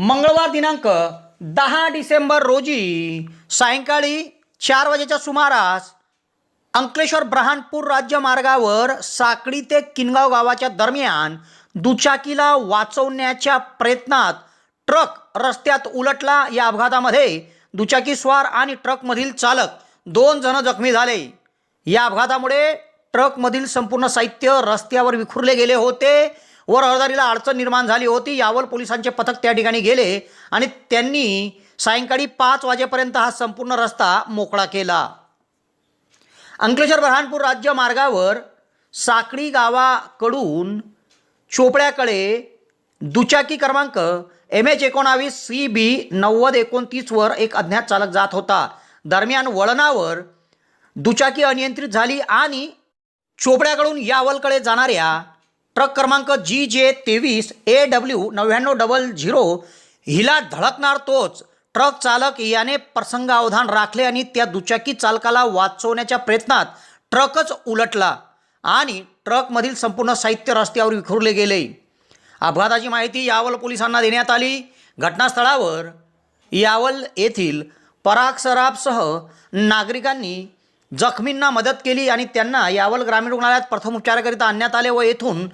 मंगळवार दिनांक दहा डिसेंबर रोजी सायंकाळी चार वाजेच्या सुमारास अंकलेश्वर ब्रहानपूर राज्य मार्गावर साकडी ते किनगाव गावाच्या दरम्यान दुचाकीला वाचवण्याच्या प्रयत्नात ट्रक रस्त्यात उलटला. या अपघातामध्ये दुचाकीस्वार आणि ट्रकमधील चालक दोन जण जखमी झाले. या अपघातामुळे ट्रकमधील संपूर्ण साहित्य रस्त्यावर विखुरले गेले होते. व रहदारीला अडचण निर्माण झाली होती. यावर पोलिसांचे पथक त्या ठिकाणी गेले आणि त्यांनी सायंकाळी पाच वाजेपर्यंत हा संपूर्ण रस्ता मोकळा केला. अंकलेश्वर बरहानपूर राज्य मार्गावर साकळी गावाकडून चोपड्याकडे दुचाकी क्रमांक एम एच एकोणावीस सी बी नव्वद एकोणतीसवर एक अज्ञात चालक जात होता. दरम्यान वळणावर दुचाकी अनियंत्रित झाली आणि चोपड्याकडून यावलकडे जाणाऱ्या ट्रक क्रमांक जी जे तेवीस ए डब्ल्यू नव्याण्णव डबल झिरो हिला धडकणार तोच. ट्रक चालक याने प्रसंगावधान राखले आणि त्या दुचाकी चालकाला वाचवण्याच्या प्रयत्नात ट्रकच उलटला आणि ट्रकमधील संपूर्ण साहित्य रस्त्यावर विखुरले गेले. अपघाताची माहिती यावल पोलिसांना देण्यात आली. घटनास्थळावर यावल येथील पराग सराफसह नागरिकांनी जखमींना मदत केली आणि त्यांना यावल ग्रामीण रुग्णालयात प्रथम उपचाराकरिता आणण्यात आले व येथून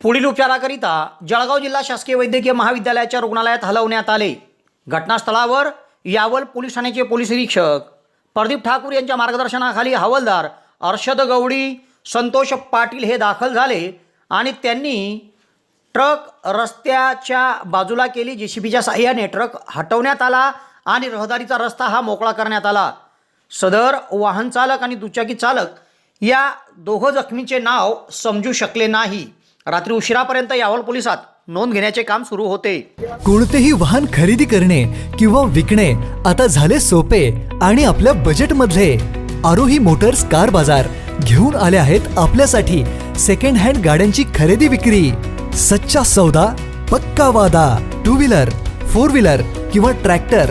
पुढील उपचाराकरिता जळगाव जिल्हा शासकीय वैद्यकीय महाविद्यालयाच्या रुग्णालयात हलवण्यात आले. घटनास्थळावर यावल पोलीस ठाण्याचे पोलीस निरीक्षक प्रदीप ठाकूर यांच्या मार्गदर्शनाखाली हवालदार अर्षद गवडी संतोष पाटील हे दाखल झाले आणि त्यांनी ट्रक रस्त्याच्या बाजूला केली. जे सी बीच्या साह्याने ट्रक हटवण्यात आला आणि रहदारीचा रस्ता हा मोकळा करण्यात आला. सदर वाहन चालक आणि दुचाकी चालक या दोघं जखमीचे नाव समजू शकले नाही. रात्री उशिरापर्यंत यावल पोलिसात नोंद घेण्याचे काम सुरू होते. कोणतेही वाहन खरेदी करणे किंवा विकणे आता झाले सोपे आणि आपल्या बजेटमधले आरोही मोटर्स कार बाजार घेऊन आले आहेत आपल्यासाठी सेकंड हँड गाड्यांची खरेदी विक्री. सच्चा सौदा पक्का वादा टू व्हीलर फोर व्हीलर किंवा ट्रॅक्टर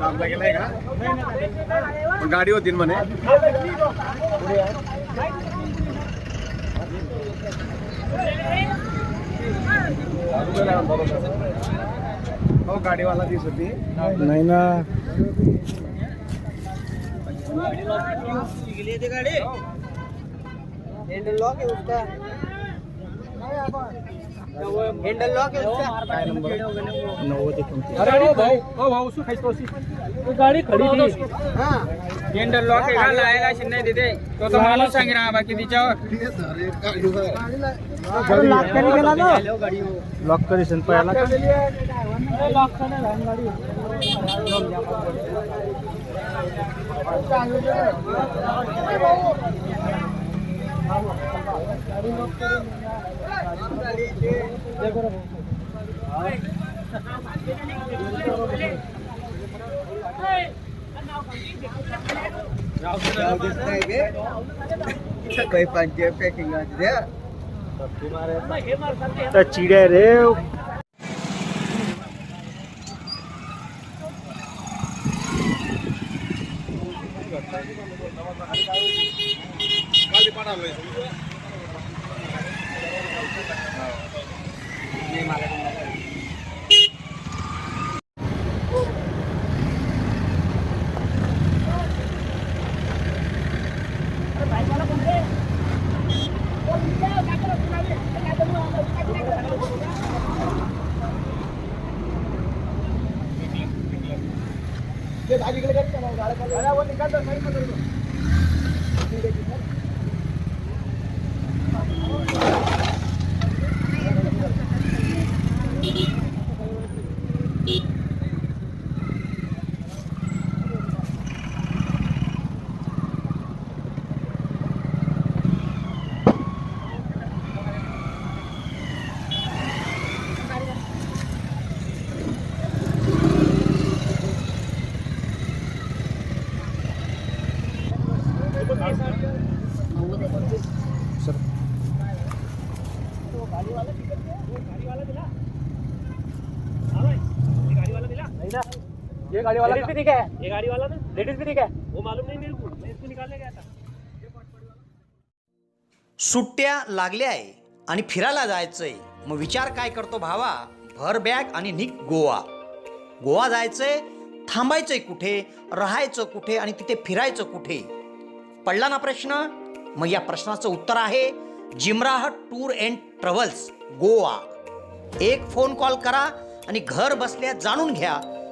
गेलाय का? पण गाडी होती म्हणे. हो गाडीवाला दिसत होती. नाही ना. हैंडल लॉक है उसका हैंडल लॉक है उसका? काय नंबर नव्वद एकोणतीस. गाड़ी खड़ी थी हाँ. हँडल लॉक आहे का लायला अशी नाही तिथे तो तर माणूस सांगे ना बाकी तिच्यावर. लॉक કઈ પાંચે પેકિંગ ચીડે રે પાડા करने गेला ना लॉक करेशन पहिला का लॉक करणे राहून गाडी काही पाहिजे पॅकिंग द्या त्या चिड्या रे सुट्ट्या लागल्या आहे आणि फिरायला जायचंय. मग विचार काय करतो भावा? भर बॅग आणि निघ गोवा. गोवा जायचंय थांबायचंय कुठे राहायचं कुठे आणि तिथे फिरायचं कुठे? पडला ना प्रश्न? मग या प्रश्नाचं उत्तर आहे Jimrah tour and travels Goa. एक फोन कॉल करा आणि घर बसल्या जाणून घ्या.